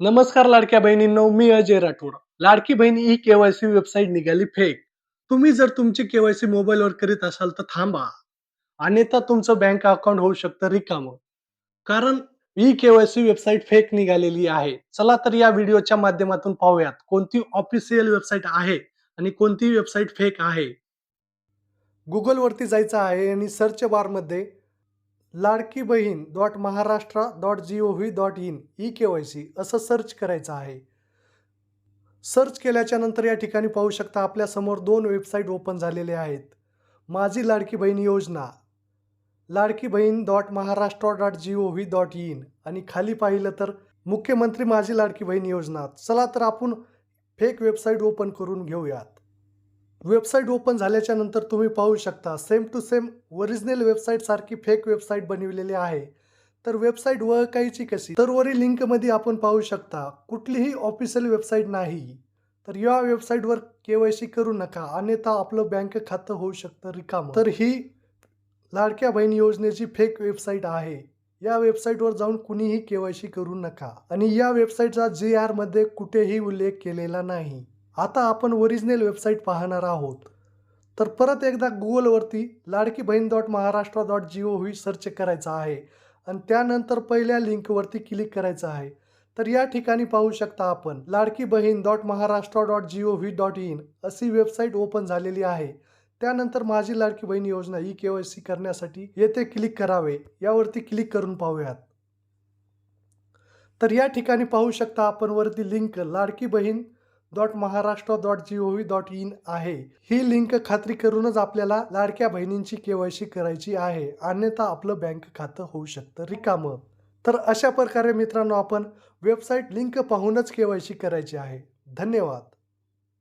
नमस्कार लाडक्या बहिणींनो मी Ajay Rathod. Ladki Bahin e KYC website निघाली फेक. तुम्ही जर तुमची केवायसी मोबाईलवर करीत असाल तर थांबा. अन्यथा तुमचं बँक अकाउंट होऊ शकतं रिकाम. कारण ई केवायसी वेबसाईट फेक निघालेली आहे. चला तर या व्हिडिओच्या माध्यमातून पाहूयात कोणती ऑफिशियल वेबसाईट आहे आणि कोणती वेबसाईट फेक आहे. गुगलवरती जायचं आहे आणि सर्च बारमध्ये Ladki Bahin dot Maharashtra dot G O V dot in e K Y C असं सर्च करायचं आहे. सर्च केल्याच्यानंतर या ठिकाणी पाहू शकता आपल्यासमोर दोन वेबसाईट ओपन झालेले आहेत. माझी लाडकी बहीण योजना. Ladki Bahin dot Maharashtra dot G O V dot in आणि खाली पाहिलं तर मुख्यमंत्री माझी लाडकी बहीण योजना. चला तर आपण फेक वेबसाईट ओपन करून घेऊयात. वेबसाईट ओपन झाल्याच्यानंतर तुम्ही पाहू शकता सेम टू सेम ओरिजिनल वेबसाईटसारखी फेक वेबसाईट बनविलेली आहे. तर वेबसाईट ओळखायची कशी? तर वरील लिंकमध्ये आपण पाहू शकता कुठलीही ऑफिशियल वेबसाईट नाही. तर या वेबसाईटवर के वाय सी करू नका अन्यथा आपलं बँक खातं होऊ शकतं रिकाम. तर ही लाडक्या बहीण योजनेची फेक वेबसाईट आहे. या वेबसाईटवर जाऊन कुणीही के वाय सी करू नका. आणि या वेबसाईटचा जे आरमध्ये कुठेही उल्लेख केलेला नाही. आता आपण ओरिजिनल वेबसाईट पाहणार आहोत. तर परत एकदा गुगलवरती Ladki Bahin dot Maharashtra dot G O V search करायचं आहे. आणि त्यानंतर पहिल्या लिंकवरती क्लिक करायचं आहे. तर या ठिकाणी पाहू शकता आपण Ladki Bahin dot Maharashtra dot G O V dot in अशी वेबसाईट ओपन झालेली आहे. त्यानंतर माझी लाडकी बहीण योजना ई के वाय सी करण्यासाठी येथे क्लिक करावे. यावरती क्लिक करून पाहूयात. तर या ठिकाणी पाहू शकता आपण वरती link Ladki Bahin dot Maharashtra dot G O V dot in आहे. ही लिंक खात्री करूनच आपल्याला लाडक्या बहिणींची केवायसी करायची आहे. अन्यथा आपलं बँक खातं होऊ शकतं. रिकामं. तर अशा प्रकारे मित्रांनो आपण वेबसाईट लिंक पाहूनच केवायसी करायची आहे. धन्यवाद.